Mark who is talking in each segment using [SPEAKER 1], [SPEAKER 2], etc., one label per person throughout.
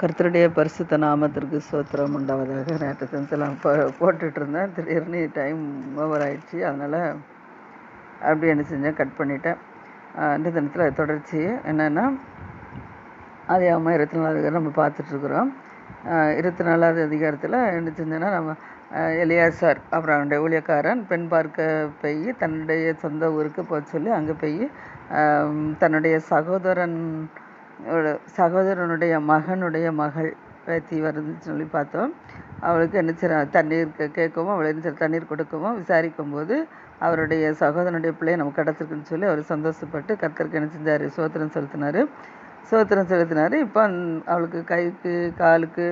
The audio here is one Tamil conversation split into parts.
[SPEAKER 1] கர்த்தருடைய பரிசுத்த நாமத்திற்கு சோத்திரம் உண்டாவதாக நேற்று தினத்தில் போ போட்டுட்டு இருந்தேன் திடீர்னு டைம் ஓவர் ஆயிடுச்சு. அதனால் அப்படி என்ன செஞ்சேன் கட் பண்ணிட்டேன். இந்த தினத்தில் தொடர்ச்சி என்னென்னா அம்மா இருபத்தி நாலாவது அதிகாரம் நம்ம பார்த்துட்ருக்குறோம். இருபத்தி நாலாவது அதிகாரத்தில் என்ன செஞ்சேன்னா நம்ம எலியாசார் அப்புறம் அவனுடைய ஊழியக்காரன் பெண் பார்க்க போய் தன்னுடைய சொந்த ஊருக்கு போக சொல்லி அங்கே போய் தன்னுடைய சகோதரன் ஒரு சகோதரனுடைய மகனுடைய மகள் பேத்தி வருதுன்னு சொல்லி பார்த்தோம். அவளுக்கு என்ன செய்றா தண்ணீர் கேட்கவும் அவள் என்ன தண்ணீர் கொடுக்கவும் விசாரிக்கும் போது அவருடைய சகோதரனுடைய பிள்ளையை நமக்கு கிடச்சிருக்குன்னு சொல்லி அவர் சந்தோஷப்பட்டு கர்த்தருக்கு என்ன செஞ்சார்? சோத்திரம் செலுத்தினார். சோத்திரம் செலுத்தினார். இப்போ அவளுக்கு கைக்கு காலுக்கு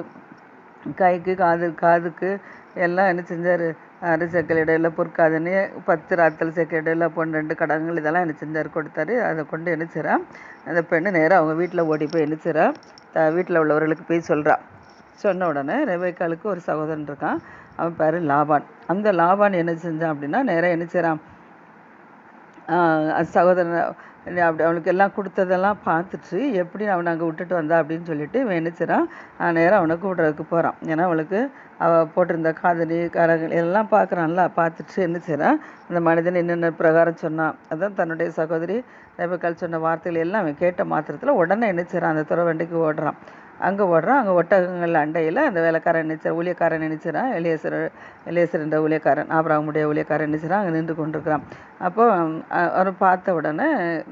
[SPEAKER 1] கைக்கு காது காதுக்கு எல்லாம் என்ன செஞ்சார்? அரை இடையில பொற்காதனே பத்து ராத்தல் சேக்கல் இடையில பொன் ரெண்டு இதெல்லாம் என்ன செஞ்சார் கொடுத்தாரு. அதை கொண்டு என்ன அந்த பெண்ணு நேராக அவங்க வீட்டில் ஓடி போய் என்ன செய்றா த வீட்டில் உள்ளவர்களுக்கு போய் சொல்றா. சொன்ன உடனே ரெபேக்காளுக்கு ஒரு சகோதரன் இருக்கான். அவன் பேர் லாபான். அந்த லாபான் என்ன செஞ்சான் அப்படின்னா நேராக என்ன ஆஹ் சகோதரன் அப்படி அவனுக்கு எல்லாம் கொடுத்ததெல்லாம் பார்த்துட்டு எப்படி அவனை அங்கே விட்டுட்டு வந்தா அப்படின்னு சொல்லிட்டு வேணிச்சிரான் என்ன செய்றான் நேராக அவனை கூப்பிட்றதுக்கு போகிறான் ஏன்னா அவளுக்கு அவள் போட்டிருந்த காதலி கரங்கள் எல்லாம் பார்க்குறான்ல பார்த்துட்டு என்ன செய்கிறான் அந்த மனிதன் என்னென்ன பிரகாரம் சொன்னான் அதான் தன்னுடைய சகோதரி ரெபக்கால் சொன்ன வார்த்தைகள் எல்லாம் அவன் கேட்ட மாத்திரத்தில் உடனே என்ன செய்கிறான் அந்த துறவண்டிக்கு ஓடுறான். அங்கே ஓடுறான் அங்கே ஒட்டகங்கள் அண்டையில் அந்த வேலைக்காரன் நினைச்சார் ஊழியக்காரன் நினைச்சிறான் எலியேசர் எலியேசர் என்ற ஊழியக்காரன் ஆபராமுடைய ஊழியக்காரன் நினைச்சிறான் அங்கே நின்று கொண்டிருக்கிறான். அப்போ அவர் பார்த்த உடனே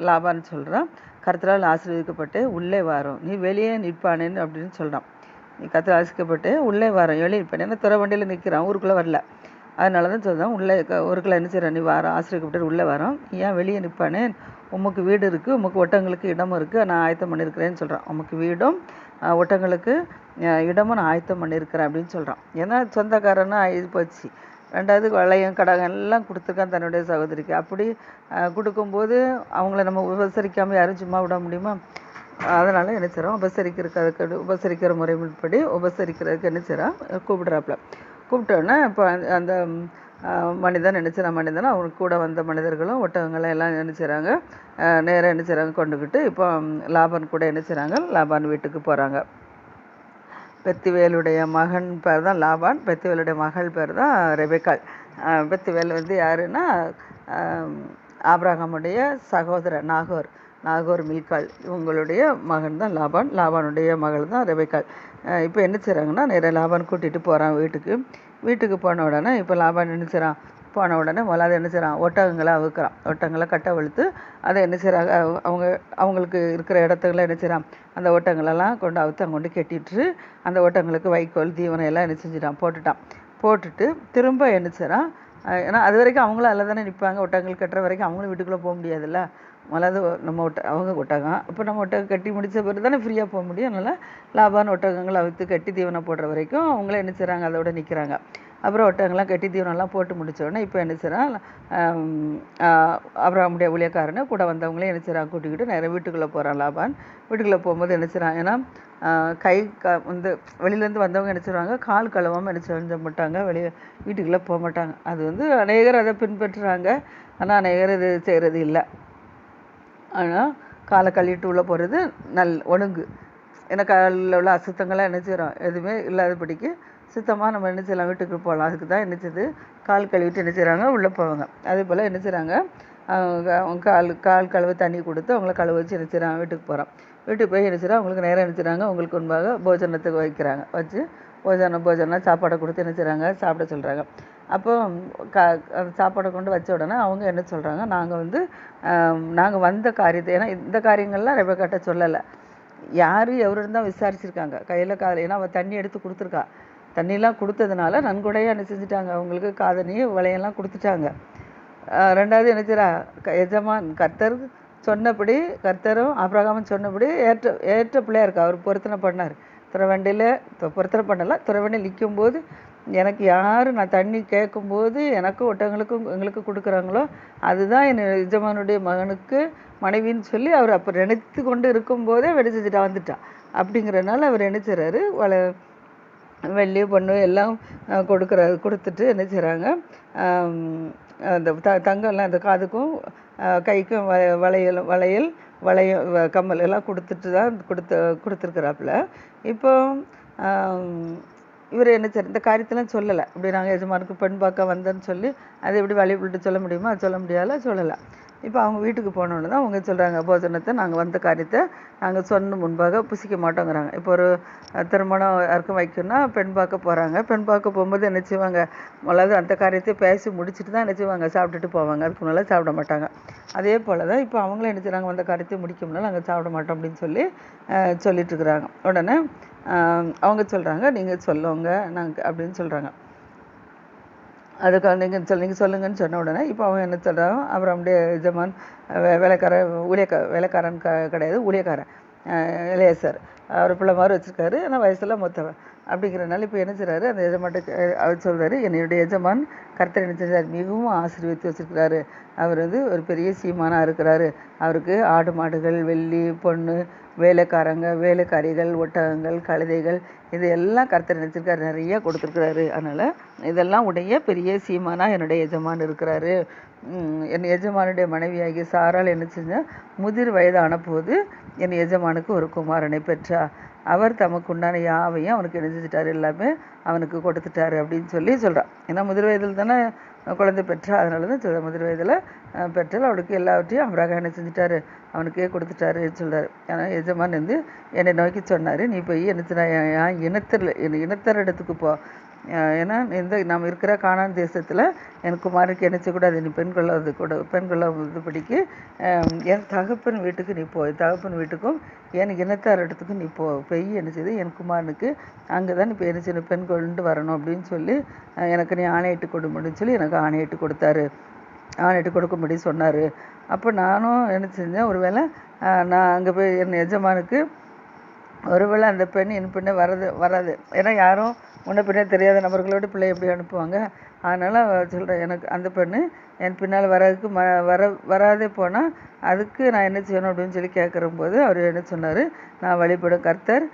[SPEAKER 1] லாபான்னு சொல்கிறான் கருத்தரால் ஆசீர்வதிக்கப்பட்டு உள்ளே வரும். நீ வெளியே நிற்பானேன்னு அப்படின்னு சொல்கிறான் நீ கர்த்தரால் ஆசிக்கப்பட்டு உள்ளே வரும். வெளியே நிற்பானே ஏன்னா துறை வண்டியில் நிற்கிறான் ஊருக்குள்ளே வரல. அதனால தான் சொல்கிறேன் உள்ளே க- ஊருக்குள்ளே என்ன செய்ற? நீ வாரம் ஆசிரியப்பட்டு உள்ளே வரோம். ஏன் வெளியே நிற்பானே உமக்கு வீடு இருக்குது உமக்கு ஒட்டங்களுக்கு இடமும் இருக்குது நான் ஆயத்தம் பண்ணியிருக்கிறேன்னு சொல்கிறான் உமக்கு வீடும் அஹ், ஒட்டங்களுக்கு இடமும் நான் ஆயத்தம் பண்ணியிருக்கிறேன் அப்படின்னு சொல்கிறான் ஏன்னா சொந்தக்காரன்னா இது போச்சு. ரெண்டாவது வளையம் கடகம் எல்லாம் கொடுத்துருக்கான் தன்னுடைய சகோதரிக்கு. அப்படி கொடுக்கும்போது அவங்கள நம்ம உபசரிக்காமல் யாரும் சும்மா விட முடியுமா? அதனால் என்ன செய்கிறோம் உபசரிக்கிறதுக்கு உபசரிக்கிற முறைப்படி உபசரிக்கிறதுக்கு என்ன செய்கிறான் கூப்பிடுறாப்புல கூப்பிட்டோன்னே இப்போ அந்த- மனிதன் நினச்சிற மனிதன் அவங்க கூட வந்த மனிதர்களும் ஒட்டகங்களை எல்லாம் என்ன செய்கிறாங்க நேராக என்ன செய்கிறாங்க கொண்டுக்கிட்டு இப்போ ம், லாபான் கூட என்ன செய்கிறாங்க லாபான் வீட்டுக்கு போகிறாங்க பெத்திவேலுடைய மகன் பேர் தான் லாபான் பெத்திவேலுடைய மகள் பேர் தான் ரெபெக்காள். பெத்திவேல் வந்து யாருன்னா ஆம், சகோதரர் நாகோர் நாகோர் மில்காள். இவங்களுடைய மகன் தான் லாபான் லாபானுடைய மகள் தான் ரெபெக்காள். இப்போ என்ன செய்கிறாங்கன்னா நிறைய லாபான் கூட்டிகிட்டு போகிறான் வீட்டுக்கு. வீட்டுக்கு போன உடனே இப்போ லாபான் என்ன செய்கிறான் போன உடனே முதலாவது என்ன செய்கிறான் ஒட்டகங்களை அவுக்கிறான். ஒட்டகங்களை கட்ட அதை என்ன செய்கிறாங்க அவங்க அவங்களுக்கு இருக்கிற இடத்துல என்ன செய்கிறான் அந்த ஒட்டங்களெல்லாம் கொண்டு அவுத்து அங்கே கொண்டு கட்டிட்டு அந்த ஒட்டங்களுக்கு வைக்கோல் தீவனம் எல்லாம் என்ன செஞ்சிட்டான்? போட்டுட்டான். போட்டுட்டு திரும்ப என்ன செய்கிறான் ஏன்னா அது வரைக்கும் அவங்களும் அதில் தானே நிற்பாங்க ஒட்டகங்கள் கட்டுற வரைக்கும் அவங்களும் வீட்டுக்குள்ளே போக முடியாதுல்ல. முதலாவது நம்ம ஒட்ட அவங்க ஒட்டகம். அப்போ நம்ம ஒட்டகம் கட்டி முடித்த பிறகு தானே ஃப்ரீயாக போக முடியும். அதனால் லாபான ஒட்டகங்களை அவுத்து கட்டி தீவனம் போடுற வரைக்கும் அவங்களே என்ன செய்கிறாங்க அதோட நிற்கிறாங்க அப்புறம் ஒட்டகங்கள்லாம் கட்டி தீவனம்லாம் போட்டு முடித்தோடனே இப்போ என்ன செய்கிறான் அப்புறம் நம்முடைய ஊழியக்காரனை கூட வந்தவங்களே என்ன செய்கிறான் கூட்டிக்கிட்டு நிறைய வீட்டுக்குள்ளே போகிறான் லாபான். வீட்டுக்குள்ளே போகும்போது என்ன செய்கிறான் ஏன்னா கை க வந்து வெளியிலேருந்து வந்தவங்க என்ன செய்வாங்க கால் கழுவாமல் என்ன செஞ்ச மாட்டாங்க. வெளியே வீட்டுக்குள்ளே போக மாட்டாங்க. அது வந்து அநேகர் அதை பின்பற்றுறாங்க. ஆனால் அநேகர் இது செய்கிறது இல்லை. ஆனால் காலை கழுவிட்டு உள்ளே போகிறது நல் ஒழுங்கு. ஏன்னா காலில் உள்ள அசுத்தங்கள்லாம் என்ன செய்கிறோம் எதுவுமே இல்லாதபடிக்கு சுத்தமாக நம்ம என்ன செய்யலாம்? வீட்டுக்கு போகலாம். அதுக்கு தான் என்ன செய்யுது கால் கழுவிட்டு என்ன செய்கிறாங்க உள்ளே போவாங்க. அதே போல் என்ன செய்கிறாங்க அவங்க கால் கால் கழுவ தண்ணி கொடுத்து அவங்கள கழுவ வச்சு என்ன செய்கிறாங்க வீட்டுக்கு போகிறோம் வீட்டுக்கு போய் என்ன செய்கிறாங்க அவங்களுக்கு நேரம் என்ன செய்கிறாங்க அவங்களுக்கு முன்பாக போஜனத்துக்கு வைக்கிறாங்க. வச்சு போஜனம் போஜனம் சாப்பாடை கொடுத்து என்ன செய்கிறாங்க சாப்பிட சொல்கிறாங்க அப்போ க சாப்பாடை கொண்டு வச்ச உடனே அவங்க என்ன சொல்கிறாங்க நாங்கள் வந்து நாங்கள் வந்த காரியத்தை ஏன்னா இந்த காரியங்கள்லாம் ரெபக்காட்ட சொல்லலை. யார் எவருன்னு தான் விசாரிச்சிருக்காங்க. கையில் காதில் ஏன்னா அவள் தண்ணி எடுத்து கொடுத்துருக்கா. தண்ணியெலாம் கொடுத்ததுனால நன்கொடையாக என்ன செஞ்சுட்டாங்க. அவங்களுக்கு காதணி விலையெல்லாம் கொடுத்துட்டாங்க. ரெண்டாவது என்ன க எஜமான் கர்த்தர் சொன்னபடி கர்த்தரும் அப்ரகாமன் சொன்னபடி ஏற்ற ஏற்ற பிள்ளையா இருக்கா? அவர் பொருத்தனை பண்ணார். துறவண்டியில் பொருத்தனை பண்ணலை. துறவண்டியில் நிற்கும்போது எனக்கு யார் நான் தண்ணி கேட்கும்போது எனக்கும் ஒட்டங்களுக்கும் எங்களுக்கு கொடுக்குறாங்களோ அதுதான் என் எஜமானுடைய மகனுக்கு மனைவின்னு சொல்லி அவர் அப்போ நினைத்து கொண்டு இருக்கும்போதே வெடிச்சிட்டா வந்துட்டா. அப்படிங்கிறனால அவர் என்ன வள வெள்ளி பொண்ணு எல்லாம் கொடுக்குற கொடுத்துட்டு என்ன செய்கிறாங்க அந்த த தங்கம்லாம் அந்த காதுக்கும் கைக்கும் வ வளையல் வளையல் வளையம் வ- கம்மல் எல்லாம் கொடுத்துட்டு தான் கொடுத்து கொடுத்துருக்குறாப்புல. இப்போ இவர் என்ன செய்ய இந்த காரியத்தெல்லாம் சொல்லலை. இப்படி நாங்கள் எஜமானுக்கு பெண் பார்க்க வந்தேன்னு சொல்லி அதை எப்படி வழிபட்டு சொல்ல முடியுமா? சொல்ல முடியாத? சொல்லலை. இப்போ அவங்க வீட்டுக்கு போனோன்னு தான் அவங்க சொல்கிறாங்க போஜனத்தை நாங்கள் வந்த காரியத்தை நாங்கள் சொன்ன முன்பாக புசிக்க மாட்டோங்கிறாங்க. இப்போ ஒரு திருமணம் யாருக்கும் வைக்கணும்னா பெண் பார்க்க போகிறாங்க பெண் பார்க்க போகும்போது என்ன செய்வாங்க? முதல்ல அந்த காரியத்தை பேசி முடிச்சுட்டு தான் என்ன செய்வாங்க? சாப்பிட்டுட்டு போவாங்க. அதுக்கு முன்னால் சாப்பிட மாட்டாங்க. அதே போல் தான் இப்போ அவங்களும் என்ன செய்கிறாங்க வந்த காரியத்தை முடிக்க முன்னால் நாங்கள் சாப்பிட மாட்டோம் அப்படின்னு சொல்லி சொல்லிட்டு இருக்கிறாங்க. உடனே அவங்க சொல்கிறாங்க நீங்கள் சொல்லுங்க நாங்கள் அப்படின்னு சொல்கிறாங்க அதுக்கு நீங்கள் சொல்லி நீங்கள் சொல்லுங்கன்னு சொன்ன உடனே இப்போ அவன் என்ன சொல்கிறான் அப்படியே எஜமான் வே- வேலைக்காரன் ஊழியக்கா வேலைக்காரன் க கிடையாது ஊழியக்காரன். அஹ் இளையசர் அவர் பிள்ளை மாதிரி வச்சுருக்காரு. ஆனால் வயசில் மூத்தவன். அப்படிங்கிறனால இப்போ என்ன செய்கிறாரு அந்த எஜமான்ட்டு அவர் சொல்கிறாரு என்னுடைய எஜமான் கர்த்தர் என்ன செஞ்சார் மிகவும் ஆசீர்வதித்து வச்சிருக்கிறாரு. அவர் வந்து ஒரு பெரிய சீமானாக இருக்கிறாரு. அவருக்கு ஆடு மாடுகள் வெள்ளி பொண்ணு வேலைக்காரங்க வேலைக்காரிகள் ஒட்டகங்கள் கழுதைகள் இது எல்லாம் கர்த்தர் நினச்சிருக்காரு நிறைய கொடுத்துருக்குறாரு. அதனால் இதெல்லாம் உடைய பெரிய சீமானா என்னுடைய எஜமான் இருக்கிறாரு. என் எஜமானுடைய மனைவியாகிய சாரால் என்ன செஞ்சால் முதிர் வயதான போது என் எஜமானுக்கு ஒரு குமாரனை பெற்றா. அவர் தமக்கு உண்டான யாவையும் அவனுக்கு என்ன செஞ்சிட்டாரு எல்லாமே அவனுக்கு கொடுத்துட்டாரு அப்படின்னு சொல்லி சொல்றான். ஏன்னா முதிர் வயதில் தானே குழந்தை பெற்றா அதனால தான் சொல்கிறேன் முதிர் வயதில் பெற்றால் அவனுக்கு எல்லாவற்றையும் அவராக என்ன செஞ்சிட்டாரு அவனுக்கே கொடுத்துட்டாருன்னு சொல்றாரு. ஏன்னா எஜமான் வந்து என்னை நோக்கி சொன்னார் நீ போய் என்ன செய்ற, என் இனத்தில் என் இனத்தர் இடத்துக்கு போ. ஏன்னா எந்த நாம் இருக்கிற காணான் தேசத்தில் எனக்கு குமாருக்கு என்ன செய்யக்கூடாது? நீ பெண் கொள்ளாது கூட பெண் கொள்ளாதபடிக்கு அஹ் என் தகப்பன் வீட்டுக்கு நீ போ தகப்பன் வீட்டுக்கும் என் இனத்தார் இடத்துக்கும் நீ போ பெய் என்ன என் குமாரனுக்கு அங்கே தான் இப்போ என்ன பெண் கொண்டு வரணும் அப்படின்னு சொல்லி எனக்கு நீ ஆணையிட்டு கொடுமுடின்னு சொல்லி எனக்கு ஆணையிட்டு கொடுத்தாரு. ஆணையிட்டு கொடுக்கும்படி சொன்னார். அப்போ நானும் என்ன செஞ்சேன் ஒருவேளை நான் அங்கே போய் என் எஜமானுக்கு ஒருவேளை அந்த பெண் என் பின்னே வரது வராது. ஏன்னா யாரும் முன்ன பின்னே தெரியாத நபர்களோட பிள்ளை எப்படி அனுப்புவாங்க? அதனால் சொல்கிறேன் எனக்கு அந்த பெண்ணு என் பின்னால் வர்றதுக்கு ம வர வராதே போனால் அதுக்கு நான் என்ன செய்யணும்? அப்படின்னு சொல்லி கேட்குறம்போது அவர் என்ன சொன்னார் நான் வழிபடும் கர்த்தர்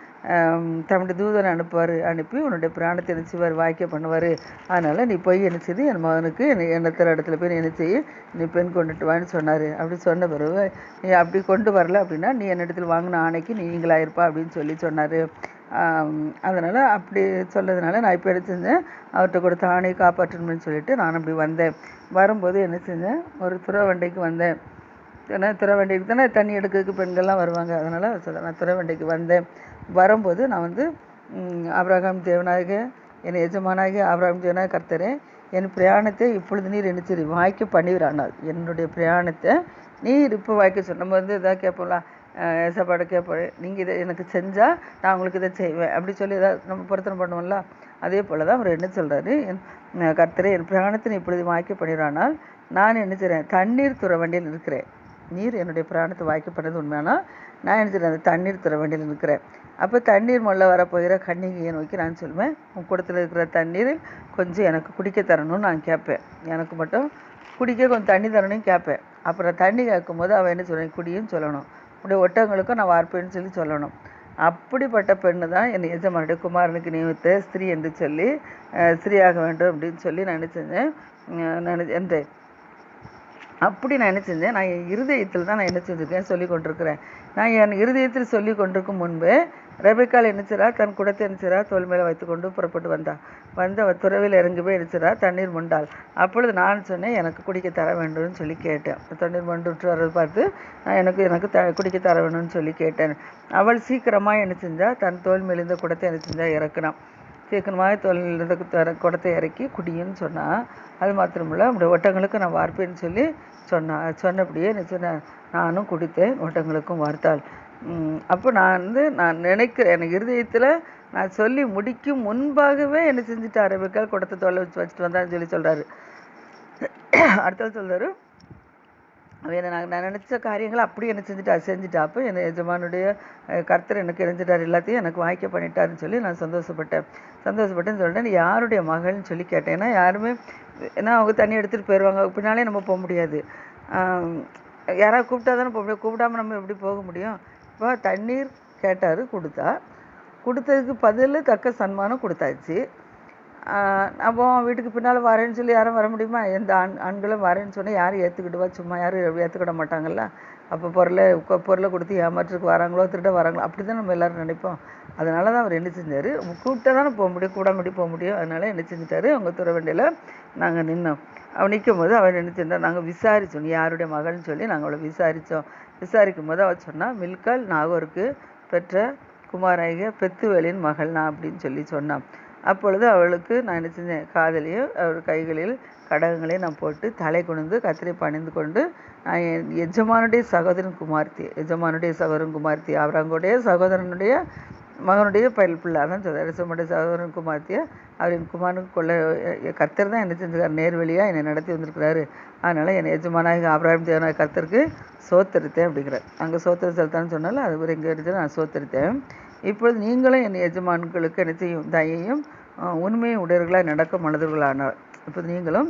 [SPEAKER 1] தம்முடைய தூதனை அனுப்புவார் அனுப்பி உன்னுடைய பிராணத்தை என்ன செய்வார் வாய்க்க பண்ணுவார். அதனால் நீ போய் என்ன செய்து என் மகனுக்கு என்னை இடத்துல போய் என்ன செய்ய நீ பெண் கொண்டுட்டு வான்னு சொன்னார். அப்படி சொன்ன பிறகு நீ அப்படி கொண்டு வரல அப்படின்னா நீ என்னிடத்தில் வாங்கின ஆணைக்கு நீங்களாயிருப்பா அப்படின்னு சொல்லி சொன்னார். அதனால் அப்படி சொன்னதுனால நான் இப்போ என்ன செஞ்சேன் அவர்கிட்ட கூட தானே காப்பாற்றணும்னு சொல்லிட்டு நான் அப்படி வந்தேன். வரும்போது என்ன செஞ்சேன்? ஒரு துறவண்டைக்கு வந்தேன். ஏன்னா துறவண்டிக்கு தானே தண்ணி எடுக்கிறதுக்கு பெண்கள்லாம் வருவாங்க. அதனால் சொல்ல நான் துறவண்டிக்கு வந்தேன். வரும்போது நான் வந்து ம், தேவநாயக தேவனாக என் எஜமானாக ஆபிரகாம் தேவனாக கர்த்தரே என் பிரயாணத்தை இப்பொழுது நீர் என்ன சரி வாய்க்க பண்ணிவிடானால் என்னுடைய பிரயாணத்தை நீர் இப்போ வாய்க்க சொன்ன நம்ம வந்து எதாவது கேட்போம்ல ஏசப்பாடு கேட்பாரு நீங்கள் இதை எனக்கு செஞ்சால் நான் உங்களுக்கு இதை செய்வேன். அப்படி சொல்லி ஏதாவது நம்ம பொருத்தனை பண்ணுவோம்ல? அதே போல் தான் அவர் என்ன சொல்கிறாரு என் கர்த்தரை என் பிராணத்தை இப்பொழுது வாய்க்க பண்ணிடுறானால் நான் என்ன செய்கிறேன் தண்ணீர் துற வண்டியில் இருக்கிறேன் நீர் என்னுடைய பிராணத்தை வாய்க்கப்பட்டது உண்மையானால் நான் என்ன செய்கிறேன் அந்த தண்ணீர் துற வண்டியில் இருக்கிறேன் அப்போ தண்ணீர் முள்ள வரப்போகிற கண்ணிகையை நோக்கி நான் சொல்வேன் உன் கூடத்தில் இருக்கிற தண்ணீர் கொஞ்சம் எனக்கு குடிக்க தரணும்னு நான் கேட்பேன். எனக்கு மட்டும் குடிக்க கொஞ்சம் தண்ணி தரணும்னு கேட்பேன். அப்புறம் தண்ணி கேட்கும்போது அவன் என்ன சொல்கிறேன் குடியும் சொல்லணும். அப்படி ஒட்டவங்களுக்கும் நான் வார்ப்பேன்னு சொல்லி சொல்லணும். அப்படிப்பட்ட பெண்ணு தான் என் எஜமானுடைய குமாரனுக்கு நியமித்த ஸ்திரீ என்று சொல்லி ஸ்திரீயாக வேண்டும் அப்படின்னு சொல்லி நான் என்ன செஞ்சேன்? நான் அப்படி நான் என்ன செஞ்சேன்? நான் என் இருதயத்தில் தான் நான் என்ன செஞ்சுருக்கேன்? சொல்லி கொண்டிருக்கிறேன் நான் என் இருதயத்தில் சொல்லி கொண்டிருக்கும் முன்பு ரெபிக்கால் என்னச்சிரா தன் குடத்தை என்னச்சிரா தோல் மேலே வைத்துக்கொண்டு புறப்பட்டு வந்தாள் வந்து அவள் துறவில் இறங்கி போய் என்னச்சிரா தண்ணீர் முண்டாள். அப்பொழுது நான் சொன்னேன் எனக்கு குடிக்க தர வேண்டும்னு சொல்லி கேட்டேன். தண்ணீர் மண்டு வர்றது பார்த்து நான் எனக்கு எனக்கு த குடிக்க தர வேணும்னு சொல்லி கேட்டேன். அவள் சீக்கிரமாக என்ன செஞ்சா தன் தோல் மெலிந்த குடத்தை என்ன செஞ்சா இறக்குனான் சீக்கிரமாக தொழில் குடத்தை இறக்கி குடின்னு சொன்னால் அது மாத்திரமில்ல நம்முடைய ஒட்டங்களுக்கு நான் வார்ப்பேன்னு சொல்லி சொன்னா சொன்னபடியே என்ன சொன்னேன் நானும் குடித்தேன் ஒட்டங்களுக்கும் வார்த்தாள். அப்போ நான் வந்து நான் நினைக்கிறேன் எனக்கு இருதயத்தில் நான் சொல்லி முடிக்கும் முன்பாகவே என்ன செஞ்சுட்டு அரபிக்கால் குடத்தை தொலை வச்சு வச்சுட்டு வந்தான்னு சொல்லி சொல்றாரு. அடுத்தது சொல்கிறாரு அவன் நான் நான் நினச்ச காரியங்களை அப்படியே என்ன செஞ்சுட்டா செஞ்சுட்டா. அப்போ என் எஜமானுடைய கர்த்தர் எனக்கு இணைஞ்சிட்டார் எல்லாத்தையும் எனக்கு வாய்க்க பண்ணிட்டாருன்னு சொல்லி நான் சந்தோஷப்பட்டேன். சந்தோஷப்பட்டேன்னு சொல்லிட்டு யாருடைய மகள்னு சொல்லி கேட்டேன். ஏன்னா யாருமே ஏன்னா அவங்க தண்ணி எடுத்துகிட்டு போயிடுவாங்க பின்னாலே நம்ம போக முடியாது. யாராவது கூப்பிட்டா தானே போக முடியும். கூப்பிடாம நம்ம எப்படி போக முடியும்? அப்போ தண்ணீர் கேட்டார் கொடுத்தா. கொடுத்ததுக்கு பதில் தக்க சன்மானம் கொடுத்தாச்சு. அப்போ வீட்டுக்கு பின்னால் வரேன்னு சொல்லி யாரும் வர முடியுமா? எந்த ஆண் ஆண்களும் வரேன்னு சொன்னால் யாரும் ஏற்றுக்கிடுவா சும்மா யாரும் ஏற்றுக்கிட மாட்டாங்கல்ல? அப்போ பொருளை பொருளை கொடுத்து ஏமாற்றுக்கு வராங்களோ திருட வராங்களோ அப்படி தான் நம்ம எல்லாரும் நினைப்போம். அதனால தான் அவர் என்ன செஞ்சார்? கூப்பிட்டா தானே போக முடியும் கூட முடி போக முடியும். அதனால என்ன செஞ்சிட்டாரு? அவங்க துற வண்டியில் நாங்கள் நின்னோம். அவன் நிற்கும் போது அவன் என்ன செஞ்சார் நாங்கள் விசாரித்தோம் நீ யாருடைய மகள்னு சொல்லி நாங்கள் அவளை விசாரித்தோம் விசாரிக்கும் போது அவள் சொன்னால் மில்கால் நாகூருக்கு பெற்ற குமாராகிய பெத்துவேலின் மகள் நான் அப்படின்னு சொல்லி சொன்னான். அப்பொழுது அவளுக்கு நான் என்ன செஞ்சேன்? காதலையும் அவள் கைகளில் கடகங்களையும் நான் போட்டு தலை குனிந்து கத்திரை பணிந்து கொண்டு நான் என் எஜமானுடைய சகோதரன் குமார்த்தி எஜமானுடைய சகோதரன் குமார்த்தி அவரங்களுடைய சகோதரனுடைய மகனுடைய பயில் பிள்ளை. அதான் சகோதரன் குமார்த்தியை அவர் என் குமாரனுக்கு கொள்ள கர்த்தர் தான் என்ன செஞ்சுக்கார் நேர்வழியாக என்னை நடத்தி வந்திருக்கிறாரு. அதனால் என் எஜமானாக ஆபிரகாம் தேவனாக கர்த்தருக்கு சோத்தரித்தேன் அப்படிங்கிறார். அங்கே சோத்திர செலுத்தான்னு சொன்னாலும் அது ஒரு எங்கே எடுத்து நான் சோத்தரித்தேன். இப்பொழுது நீங்களும் என் எஜமான்களுக்கு என்ன செய்யும்? தயையும் உண்மையும் உடையவர்களாக நடக்க மனதர்களானார் இப்போ நீங்களும்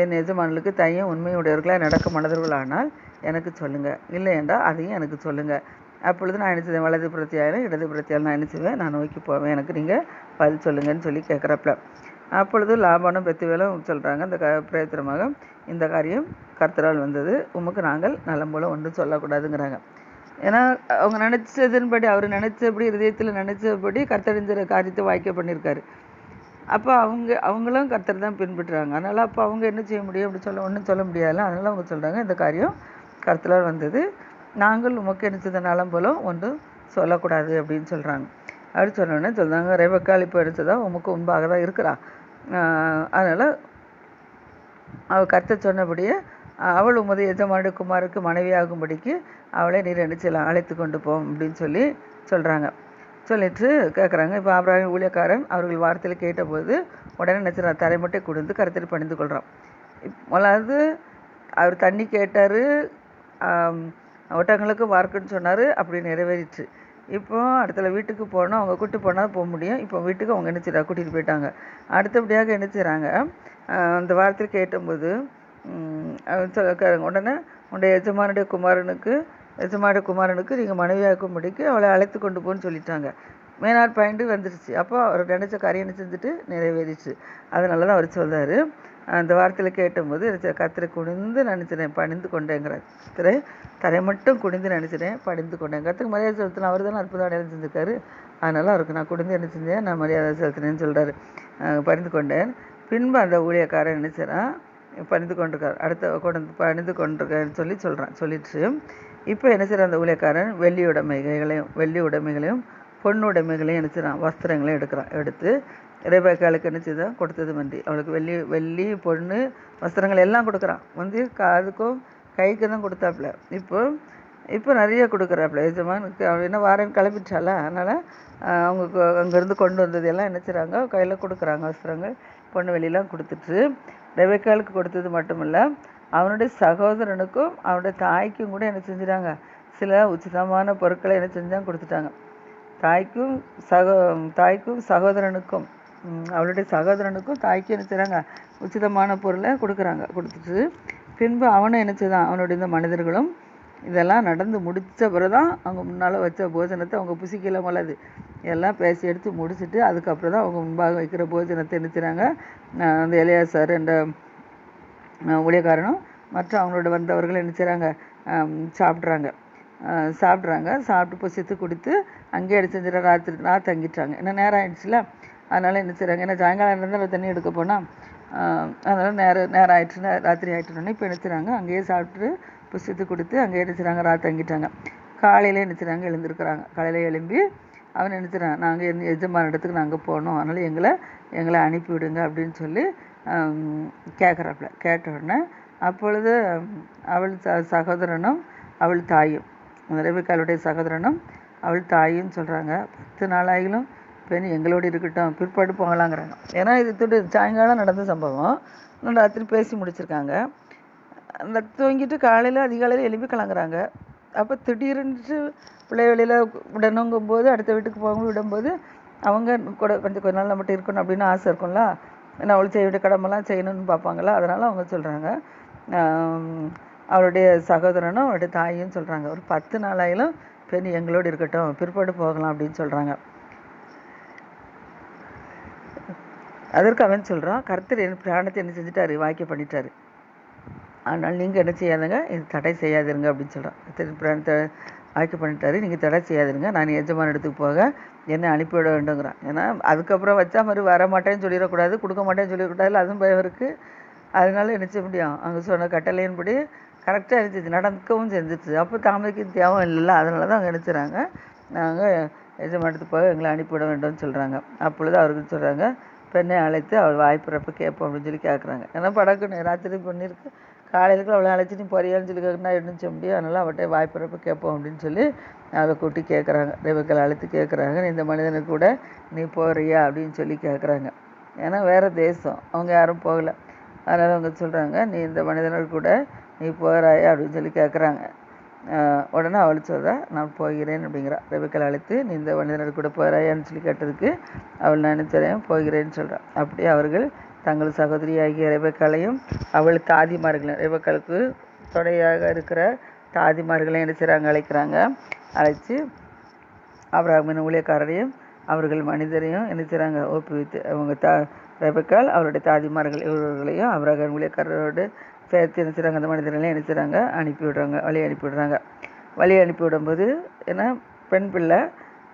[SPEAKER 1] என் எஜமான்களுக்கு தையும் உண்மையும் உடையவர்களாக நடக்க மனதர்களானால் எனக்கு சொல்லுங்கள் இல்லை என்றால் அதையும் எனக்கு சொல்லுங்கள் அப்பொழுது நான் என்ன செய்வேன்? வலது புறத்தியாயிலும் இடது புறத்தியாலும் நான் என்ன செய்வேன்? நான் நோக்கி போவேன். எனக்கு நீங்கள் பதில் சொல்லுங்கன்னு சொல்லி கேட்குறப்பல. அப்பொழுது லாபானும் பெத்துவேலும் சொல்கிறாங்க இந்த க பிரயத்திரமாக இந்த காரியம் கர்த்தரால் வந்தது. உமக்கு நாங்கள் நலம் போல ஒன்றும் சொல்லக்கூடாதுங்கிறாங்க. ஏன்னா அவங்க நினச்சதன்படி அவர் நினச்சபடி இதயத்தில் நினச்சபடி கர்த்தறிஞ்ச காரியத்தை வாய்க்க பண்ணியிருக்காரு அப்போ அவங்க அவங்களும் கர்த்தர் தான் பின்பற்றுறாங்க. அதனால் அப்போ அவங்க என்ன செய்ய முடியும்? அப்படி சொல்ல ஒன்றும் சொல்ல முடியாதுல்ல. அதனால் அவங்க சொல்கிறாங்க இந்த காரியம் கர்த்தரால் வந்தது. நாங்கள் உமக்கு எடுத்தது நலம் போல ஒன்றும் சொல்லக்கூடாது அப்படின்னு சொல்கிறாங்க அப்படி சொன்னோடனே சொல்கிறாங்க ரேபக்கால் இப்போ எடுத்ததா உமக்கு உண்பாக தான் இருக்கிறா. அதனால் அவள் கருத்தை சொன்னபடியே அவள் உமது எஜமானுடைய குமாருக்கு மனைவியாகும்படிக்கு அவளை நீர் என்ன அழைத்து கொண்டு போம் அப்படின்னு சொல்லி சொல்கிறாங்க சொல்லிட்டு கேட்குறாங்க இப்போ ஆபிரகாம் ஊழியக்காரன் அவர்கள் வார்த்தையில் கேட்டபோது உடனே நினச்சிடா தரை மட்டும் குடிந்து கருத்தில் பணிந்து கொள்கிறான் முதலாவது அவர் தண்ணி கேட்டார் ஒட்டங்களுக்கு வார்க்குன்னு சொன்னார் அப்படி நிறைவேறிச்சு. இப்போ அடுத்தல வீட்டுக்கு போனால் அவங்க கூட்டு போனால் போக முடியும். இப்போ வீட்டுக்கு அவங்க என்ன செய்றா கூட்டிகிட்டு போயிட்டாங்க. அடுத்தபடியாக என்ன செய்கிறாங்க அந்த வாரத்தில் கேட்டும்போது சொல்ல உடனே உடைய எஜமானுடைய குமாரனுக்கு எஜமானுடைய குமாரனுக்கு நீங்கள் மனைவியாக்கும்படிக்கு அவளை அழைத்து கொண்டு போன்னு சொல்லிட்டாங்க. மேனார் பாயிண்ட்டு வந்துடுச்சு அப்போ அவர் நினச்ச காரியம் என்ன செஞ்சுட்டு நிறைவேறிச்சு. அதனால தான் அவர் சொல்கிறார் அந்த வார்த்தையில் கேட்டபோது கத்திரை குனிந்து நினச்சினேன் பணிந்து கொண்டேங்கிறார் கத்திரை தரை மட்டும் குனிந்து நினச்சினேன் பணிந்து கொண்டேன். கத்துக்கு மரியாதை செலுத்தின அவர் தானே அற்புதம் அடையாளம் செஞ்சிருக்காரு. அதனால அவருக்கு நான் குனிந்து என்ன செஞ்சேன் நான் மரியாதை செலுத்தினேன்னு சொல்கிறாரு பணிந்து கொண்டேன். பின்பு அந்த ஊழியக்காரன் நினச்சிறான் பணிந்து கொண்டிருக்கார். அடுத்த கொண்டு பணிந்து கொண்டிருக்கேன்னு சொல்லி சொல்கிறான் சொல்லிட்டு இப்போ என்ன செய்கிறான் அந்த ஊழியக்காரன்? வெள்ளி உடைமைகளையும் வெள்ளி உடைமைகளையும் பொண்ணு உடைமைகளையும் என்ன செய்கிறான் வஸ்திரங்களையும் எடுக்கிறான். எடுத்து ரேபேக்காளுக்கு என்ன செய்தான் கொடுத்தது மந்தி அவளுக்கு வெள்ளி வெள்ளி பொண்ணு வஸ்திரங்கள் எல்லாம் கொடுக்குறான். வந்து காதுக்கும் கைக்கு தான் கொடுத்தாப்புல. இப்போ இப்போ நிறைய கொடுக்குறாப்புல. எஜமானுக்கு அவள் என்ன வாரம் கிளம்பிட்டாளா? அதனால் அவங்க கொ- அங்கேருந்து கொண்டு வந்தது எல்லாம் என்ன செய்கிறாங்க கையில் கொடுக்குறாங்க வஸ்திரங்கள். பொண்ணு வெளியெலாம் கொடுத்துட்டு ரெபேக்காளுக்கு கொடுத்தது மட்டும் இல்லை அவனுடைய சகோதரனுக்கும் அவனுடைய தாய்க்கும் கூட என்ன செஞ்சுட்டாங்க? சில உச்சிதமான பொருட்களை என்ன செஞ்சாங்க கொடுத்துட்டாங்க. தாய்க்கும் சகோ தாய்க்கும் சகோதரனுக்கும் அவளுடைய சகோதரனுக்கும் தாய்க்கும் என்ன செய்கிறாங்க உச்சிதமான பொருளை கொடுக்குறாங்க கொடுத்துட்டு பின்பு அவனும் என்ன செய்தான்? அவனுடைய இந்த மனிதர்களும் இதெல்லாம் நடந்து முடித்த பிறகு தான் அவங்க முன்னால் வச்ச போஜனத்தை அவங்க புசிக்கல மலது எல்லாம் பேசி எடுத்து முடிச்சுட்டு அதுக்கப்புறம் தான் அவங்க முன்பாக வைக்கிற போஜனத்தை என்ன செய்கிறாங்க அந்த சார் என்ற ஊழியக்காரனும் மற்ற அவங்களோட வந்தவர்கள் என்ன செய்கிறாங்க சாப்பிட்றாங்க. சாப்பிட்றாங்க. சாப்பிட்டு புசித்து கொடுத்து அங்கேயே எடுத்து செஞ்சிட ராத்திரி ராத் தங்கிட்டாங்க. ஏன்னா நேரம் ஆயிடுச்சுல? அதனால் என்ன செய்கிறாங்க ஏன்னா சாயங்காலம் இருந்தால் தண்ணி எடுக்க போனால் அதனால் நேரம் நேரம் ஆயிடுச்சு ராத்திரி ஆயிட்டுனோடனே இப்போ என்ன செய்கிறாங்க அங்கேயே சாப்பிட்டு புசித்து கொடுத்து அங்கேயே என்ன செய்கிறாங்க ராத் தங்கிட்டாங்க. காலையில் என்ன செய்கிறாங்க எழுந்திருக்கிறாங்க. காலையில் எழும்பி அவன் நினைச்சிடான் நாங்கள் என் எஜமான இடத்துக்கு நாங்கள் போனோம் அதனால் எங்களை எங்களை அனுப்பி விடுங்க அப்படின்னு சொல்லி கேட்குறாப்புல கேட்ட உடனே அப்பொழுது அவள் ச சகோதரனும் அவள் தாயும். அந்த சகோதரனும் அவள் தாயும் சொல்கிறாங்க பத்து நாளாகிலும் பெண் எங்களோடு இருக்கட்டும் பிற்பாடு போகலாங்கிறாங்க ஏன்னா இது துட்டு சாயங்காலம் நடந்த சம்பவம். இன்னும் ராத்திரி பேசி முடிச்சிருக்காங்க. அந்த தூங்கிட்டு காலையில் அதிகாலையில் எழுப்பி கிளம்புறாங்க. அப்போ திடீர்னுட்டு பிள்ளை வெளியில் விடணுங்கும் போது அடுத்த வீட்டுக்கு போக விடும்போது அவங்க கூட கொஞ்சம் கொஞ்ச நாள் நம்மகிட்ட இருக்கணும் அப்படின்னு ஆசை இருக்கும்ல. ஏன்னா அவளுக்கு செய்ய வேண்டிய கடமைலாம் செய்யணும்னு பார்ப்பாங்களா அதனால் அவங்க சொல்கிறாங்க அவருடைய சகோதரனும் அவருடைய தாயும் சொல்கிறாங்க ஒரு பத்து நாளாயிலும் பெண் எங்களோடு இருக்கட்டும் பிற்பாடு போகலாம் அப்படின்னு சொல்கிறாங்க அதற்கு அவன் சொல்கிறான் கர்த்தர் என் பிராணத்தை என்ன செஞ்சுட்டாரு? வாய்க்க பண்ணிட்டாரு. ஆனால் நீங்கள் என்ன செய்யாதுங்க இது தடை செய்யாதிருங்க அப்படின்னு சொல்கிறான் கர்த்தர் பிராணத்தை வாய்க்க பண்ணிட்டாரு நீங்கள் தடை செய்யாதிருங்க. நான் எஜமான இடத்துக்கு போக என்னை அனுப்பிவிட வேண்டுங்கிறான் ஏன்னா அதுக்கப்புறம் வச்சா மாதிரி வர மாட்டேன்னு சொல்லிடக்கூடாது கொடுக்க மாட்டேன்னு சொல்லிடக்கூடாது அதுவும் பயம் இருக்குது அதனால என்ன செய்ய முடியும்? அங்கே சொன்ன கட்டளையின்படி கரெக்டாக இருந்துச்சு நடக்கவும் செஞ்சிச்சு அப்போ தாமதிக்கு தேவை இல்லைல்ல அதனால தான் அவங்க நினச்சிறாங்க நாங்கள் எஜமானத்துக்கு போக எங்களை அனுப்பிவிட வேண்டும்னு சொல்கிறாங்க அப்பொழுது அவருக்கு சொல்கிறாங்க பெண்ணை அழைத்து அவள் வாய்ப்புறப்ப கேட்போம் அப்படின்னு சொல்லி கேட்குறாங்க. ஏன்னா படக்குன்னு ராத்திரி பண்ணியிருக்கு காலையிலுக்கு அவளை அழைச்சி நீ போறியான்னு சொல்லி கேட்கணும் என்ன முடியும் அதனால் அவட்ட வாய்ப்புறப்ப கேட்போம் அப்படின்னு சொல்லி அவளை கூட்டி கேட்குறாங்க. ரெபக்கல் அழைத்து கேட்குறாங்க. இந்த மனிதனுக்கு கூட நீ போறியா அப்படின்னு சொல்லி கேட்குறாங்க. ஏன்னா வேறு தேசம். அவங்க யாரும் போகலை. அதனால் அவங்க சொல்கிறாங்க நீ இந்த மனிதனுக்கு கூட நீ போகிறாயா அப்படின்னு சொல்லி கேட்குறாங்க. உடனே அவள் சொல்கிறா நான் போகிறேன் அப்படிங்கிறா ரெபக்கல் அழைத்து நீ இந்த மனிதனோட கூட போகிறாயான்னு சொல்லி கேட்டதுக்கு அவள் நினைச்சதையும் போகிறேன்னு சொல்கிறான் அப்படியே அவர்கள் தங்கள் சகோதரியாகிய ரெபக்காலையும் அவள் தாதிமார்களையும் ரெபக்காலுக்கு துணையாக இருக்கிற தாதிமார்களையும் என்ன செய்கிறாங்க அழைக்கிறாங்க. அழைச்சி அப்ராஹ்மின் ஊழியக்காரரையும் அவர்கள் மனிதரையும் என்ன செய்கிறாங்க ஒப்புவித்து அவங்க தா ரெபக்கால் அவருடைய தாதிமார்கள் இவர்களையும் அவராக ஊழியக்காரரோடு சேர்த்து என்ன செய்கிறாங்க அந்த மனிதர்களையும் என்ன செய்கிறாங்க அனுப்பி விடுறாங்க வழி அனுப்பி விடுறாங்க. வழி அனுப்பி விடும்போது ஏன்னா பெண் பிள்ளை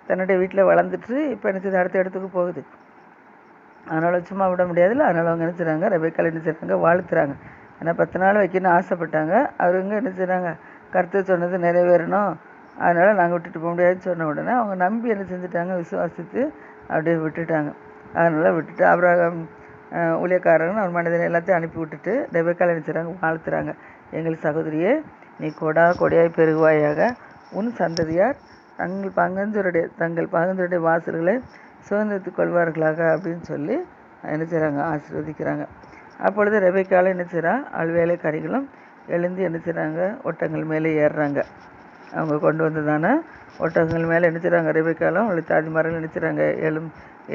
[SPEAKER 1] தன்னுடைய வீட்டில் வளர்ந்துட்டு இப்போ என்ன செய்யுது அடுத்த இடத்துக்கு போகுது. அதனால் சும்மா விட முடியாதுல்ல அதனால் அவங்க என்ன செய்கிறாங்க ரெபேக்கால் என்ன செய்கிறாங்க வாழ்த்துறாங்க. ஏன்னா பத்து நாள் வைக்கணும்னு ஆசைப்பட்டாங்க அவருங்க என்ன செய்கிறாங்க கருத்து சொன்னது நிறைவேறணும் அதனால் நாங்கள் விட்டுட்டு போக முடியாதுன்னு சொன்ன உடனே அவங்க நம்பி என்ன செஞ்சுட்டாங்க விசுவாசித்து அப்படியே விட்டுட்டாங்க. அதனால் விட்டுட்டு அப்புறம் ஊழியக்காரங்க அவர் மனிதனை எல்லாத்தையும் அனுப்பி விட்டுட்டு ரெபேக்கால் என்ன செய்கிறாங்க வாழ்த்துறாங்க. எங்கள் சகோதரியே நீ கொடா கொடியாய் பெருகுவாயாக. உன் சந்ததியார் தங்கள் பங்கஞ்சருடைய தங்கள் பங்கஞ்சருடைய வாசல்களை சுதந்திரத்துக் கொள்வார்களாக அப்படின்னு சொல்லி என்ன செய்கிறாங்க ஆசீர்வதிக்கிறாங்க. அப்பொழுது ரெபைக்கால என்ன செய்கிறா அவள் வேலைக்காரிகளும் எழுந்து என்ன செய்கிறாங்க ஒட்டங்கள் மேலே ஏறுறாங்க. அவங்க கொண்டு வந்ததான ஒட்டகங்கள் மேலே என்ன செய்கிறாங்க ரெபைக்காலும் அவளுக்கு தாதிமார்கள் என்ன எழும்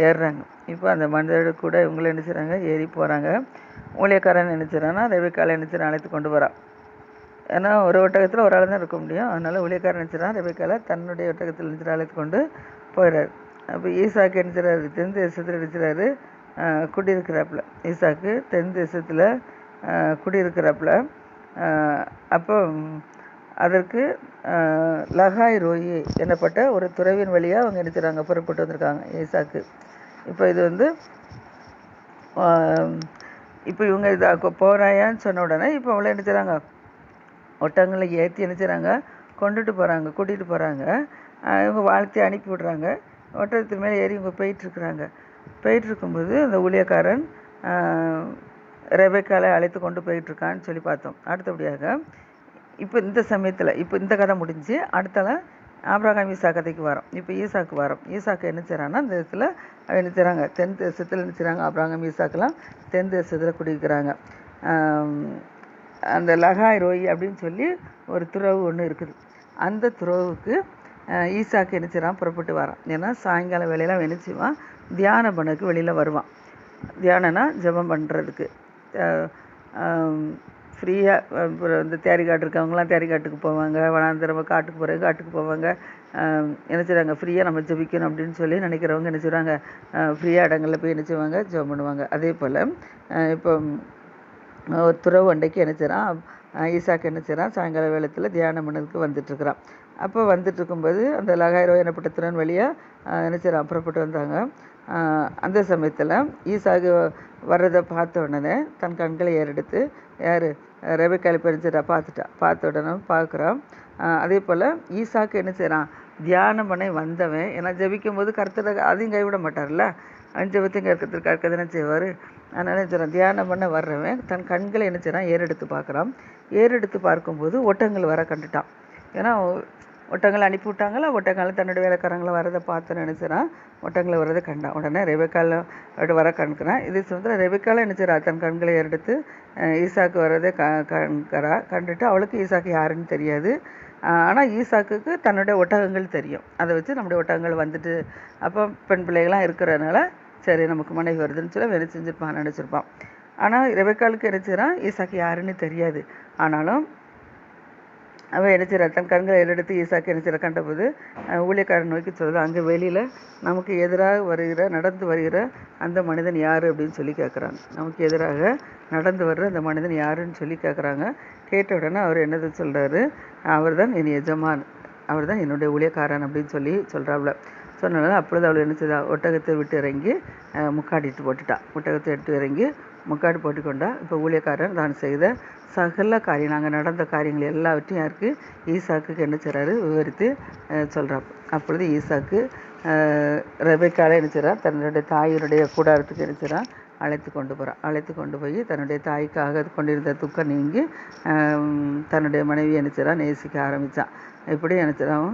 [SPEAKER 1] ஏறுறாங்க. இப்போ அந்த மனிதர்கள் கூட இவங்களும் என்ன செய்கிறாங்க ஏறி போகிறாங்க ஊழியக்காரன் என்ன செய்கிறான்னா காலை என்ன செய்கிறான் அழைத்து கொண்டு வரான் ஏன்னா ஒரு ஒட்டகத்தில் ஒரு ஆள் தான் இருக்க முடியும். அதனால் ஊழியக்காரன் நினச்சிடான் ரெபேக்கால தன்னுடைய ஒட்டகத்தில் நினச்சிட்டு அழைத்து கொண்டு போயிடுறாரு அப்போ ஈசாக்கு நினச்சிறாரு தென் தேசத்தில் நினச்சிறாரு குடியிருக்கிறாப்புல. ஈசாக்கு தென் தேசத்தில் குடியிருக்கிறாப்புல. அப்போ அதற்கு லகாய் ரோயி எனப்பட்ட ஒரு துறவின் வழியாக அவங்க நினைச்சுறாங்க புறப்பட்டு வந்திருக்காங்க ஏசாக்கு இப்போ இது வந்து இப்போ இவங்க இதை போகிறாயான்னு சொன்ன உடனே இப்போ அவளை என்ன செய்கிறாங்க ஏற்றி என்ன கொண்டுட்டு போகிறாங்க கூட்டிகிட்டு போகிறாங்க இவங்க வாழ்த்தி அனுப்பி விடுறாங்க. ஒட்டகத்து மேலே ஏறி இவங்க போயிட்டுருக்குறாங்க போயிட்டுருக்கும்போது அந்த ஊழியக்காரன் ரெபேக்காலை அழைத்து கொண்டு போயிட்டுருக்கான்னு சொல்லி பார்த்தோம். அடுத்தபடியாக இப்போ இந்த சமயத்தில் இப்போ இந்த கதை முடிஞ்சு அடுத்தால ஆப்ரகாம் ஈசா கதைக்கு வரோம். இப்போ ஈசாக்கு வரோம். ஈசாக்கு என்ன செய்கிறான்னா இந்த இடத்துல என்ன செய்கிறாங்க தென் தேசத்தில் என்ன செய்கிறாங்க ஆப்ரகாம் ஈசாக்கெல்லாம் தென் தேசத்தில் குடிக்கிறாங்க அந்த லகாய் ரோய் அப்படின்னு சொல்லி ஒரு துறவு ஒன்று இருக்குது. அந்த துறவுக்கு ஈசாக்கு என்ன செய்கிறான் புறப்பட்டு வரான். ஏன்னா சாயங்கால வேலையெல்லாம் என்ன செய்வான்? தியானம் பண்ணக்கு வெளியில் வருவான். தியானம்னா ஜெபம் பண்ணுறதுக்கு ஃப்ரீயாக அப்புறம் இந்த தேரிக்காட்டு இருக்கவங்களாம் தேரிக்காட்டுக்கு போவாங்க. வனாந்திரம் காட்டுக்கு போகிறவங்க காட்டுக்கு போவாங்க. என்ன செய்கிறாங்க ஃப்ரீயாக நம்ம ஜெபிக்கணும் அப்படின்னு சொல்லி நினைக்கிறவங்க என்ன செய்வாங்க? ஃப்ரீயாக இடங்களில் போய் என்ன செய்வாங்க? ஜெபம் பண்ணுவாங்க. அதே போல் இப்போ ஒரு துறவு அண்டைக்கு என்ன செய்கிறான் ஈசாக்கு என்ன செய்கிறான் சாயங்கால வேளத்தில் தியானம் பண்ணதுக்கு வந்துட்டுருக்குறான். அப்போ வந்துட்டு இருக்கும்போது அந்த லகாயிரோ எனப்பட்ட திறன் வழியாக என்ன செய்கிறான் புறப்பட்டு வந்தாங்க. அந்த சமயத்தில் ஈசாக்கு வர்றதை பார்த்த உடனே தன் கண்களை ஏறெடுத்து யார்? ரெபக்கால் பெருஞ்சிடா பார்த்துட்டா. பார்த்த உடனே பார்க்குறான். அதே போல் ஈசாக்கு என்ன செய்கிறான் தியானம் பண்ணி வந்தவன் ஏன்னா ஜபிக்கும் போது கருத்தில் அதையும் கைவிட மாட்டார்ல. அஞ்சபத்தையும் கற்கத்தில் கற்க தானே செய்வார். அதனால் என்ன செய்கிறான் தியானம் பண்ண வர்றவன் தன் கண்களை என்ன செய்கிறான் ஏறெடுத்து பார்க்குறான். ஏறெடுத்து பார்க்கும்போது ஒட்டங்கள் வர கண்டுட்டான். ஏன்னா ஒட்டங்களை அனுப்பி விட்டாங்களா? ஒட்டங்களை தன்னுடைய வேலைக்காரங்களை வரதை பார்த்து நினச்சிறான். ஒட்டங்களை வரதை கண்டான் உடனே ரெபக்கால வர கண்கிறான் இது சுந்தர ரெபக்கால நினச்சிரா தன் கண்களை எடுத்து ஈசாக்கு வர்றதை க கண்கிறா. கண்டுட்டு அவளுக்கு ஈசாக்கு யாருன்னு தெரியாது. ஆனால் ஈசாக்குக்கு தன்னுடைய ஒட்டகங்கள் தெரியும். அதை வச்சு நம்முடைய ஒட்டகங்கள் வந்துட்டு அப்போ பெண் பிள்ளைகள்லாம் இருக்கிறதுனால சரி நமக்கு மனைவி வருதுன்னு சொல்லி வேலை செஞ்சுருப்பான் நினச்சிருப்பான். ஆனால் ரெபக்காலுக்கு நினச்சிறான் ஈசாக்கு யாருன்னு தெரியாது. ஆனாலும் அவன் என்ன செய்கிறான் தன் கண்களை எடுத்து ஈசாக்கு என்ன கண்டபோது ஊழியக்காரன் நோக்கி சொல்லுது அங்கே வெளியில் நமக்கு எதிராக வருகிற நடந்து வருகிற அந்த மனிதன் யார்? அப்படின்னு சொல்லி கேட்குறாங்க நமக்கு எதிராக நடந்து வர்ற அந்த மனிதன் யாருன்னு சொல்லி கேட்குறாங்க கேட்ட உடனே அவர் என்னது சொல்கிறாரு அவர் தான் என் எஜமான். அவர் தான் என்னுடைய ஊழியக்காரன் அப்படின்னு சொல்லி சொல்கிறாப்புல சொன்னனால அப்பொழுது அவள் என்ன செய்தா? ஒட்டகத்தை விட்டு இறங்கி முக்காடிட்டு போட்டுட்டா. ஒட்டகத்தை எடுத்து இறங்கி முக்காடு போட்டுக்கொண்டா இப்போ ஊழியக்காரர் தான் செய்த சகல காரியம். நாங்கள் நடந்த காரியங்கள் எல்லாவற்றையும் யாருக்கு ஈசாக்கு என்ன செய்கிறாரு விவரித்து சொல்கிறார் அப்பொழுது ஈசாக்கு அஹ், ரெபெக்காளை என்ன செய்கிறார் தன்னுடைய தாயினுடைய கூடாரத்துக்கு என்ன அழைத்து கொண்டு போகிறான் அழைத்து கொண்டு போய் தன்னுடைய தாய்க்காக கொண்டிருந்த துக்கம் நீங்கி தன்னுடைய மனைவி என்ன செய்கிறான் நேசிக்க ஆரம்பித்தான் இப்படி என்ன செய்கிறான்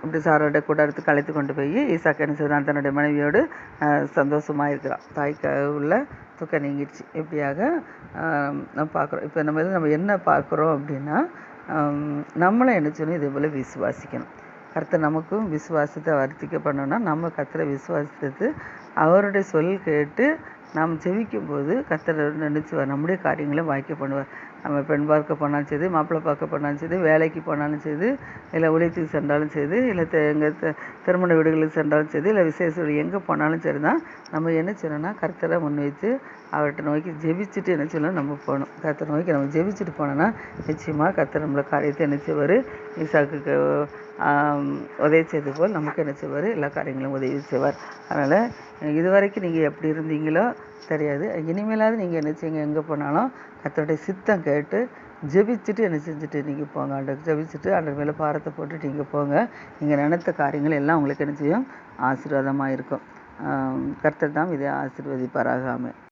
[SPEAKER 1] இப்படி சாரோடைய கூடாரத்துக்கு அழைத்து கொண்டு போய் ஈசாக்கு என்ன செய்கிறான் தன்னுடைய மனைவியோடு சந்தோஷமாக இருக்கிறான் தாய்க்காக உள்ள துக்கம் நீங்கிடுச்சு இப்படியாக நம்ம பார்க்குறோம். இப்போ நம்ம நம்ம என்ன பார்க்குறோம் அப்படின்னா ஆம், நம்மளும் என்ன இதே போல் விசுவாசிக்கணும். கர்த்தர் நமக்கும் விசுவாசத்தை வர்த்திக்க பண்ணோன்னா நம்ம கர்த்தரை விசுவாசித்து அவருடைய சொல் கேட்டு நாம் ஜெபிக்கும் போது கர்த்தர் நினச்சி நம்முடைய காரியங்களை வாய்க்க பண்ணுவார். நம்ம பெண் பார்க்க போனாலும் சரி மாப்பிள்ளை பார்க்க போனாலும் சரி வேலைக்கு போனாலும் சரி இல்லை உழைத்துக்கு சென்றாலும் சரி இல்லை எங்கள் திருமண வீடுகளுக்கு சென்றாலும் சரி இல்லை விசேஷ வீடு எங்கே போனாலும் சரி தான் நம்ம என்ன செய்யணும்னா கர்த்தரை முன்வைத்து அவர்கிட்ட நோக்கி ஜெபிச்சுட்டு என்ன சொல்லணும் நம்ம போகணும். கர்த்தரை நோக்கி நம்ம ஜெபிச்சுட்டு போனோன்னா நிச்சயமாக கர்த்தர் நம்மளை காரியத்தை என்ன செய்வார்? ஈசாக்குக்கு உதவி செய்தது போல் நமக்கு என்ன செய்வார்? எல்லா காரியங்களும் உதவி செய்வார். அதனால் இது வரைக்கும் நீங்கள் எப்படி இருந்தீங்களோ தெரியாது. இனிமேலாவது நீங்கள் என்ன செய்யுங்க எங்கே போனாலும் கர்த்தருடைய சித்தம் கேட்டு ஜெபிச்சுட்டு என்ன செஞ்சுட்டு நீங்கள் போங்க. ஆண்டவர் ஜெபிச்சுட்டு அண்டர் மேலே பாரத்தை போட்டுட்டு நீங்கள் போங்க. நீங்கள் நினைத்த காரியங்கள் எல்லாம் உங்களுக்கு என்ன செய்யும்? ஆசீர்வாதமாக இருக்கும். கர்த்தர் தான் இதை ஆசீர்வதிப்பாராகாமல்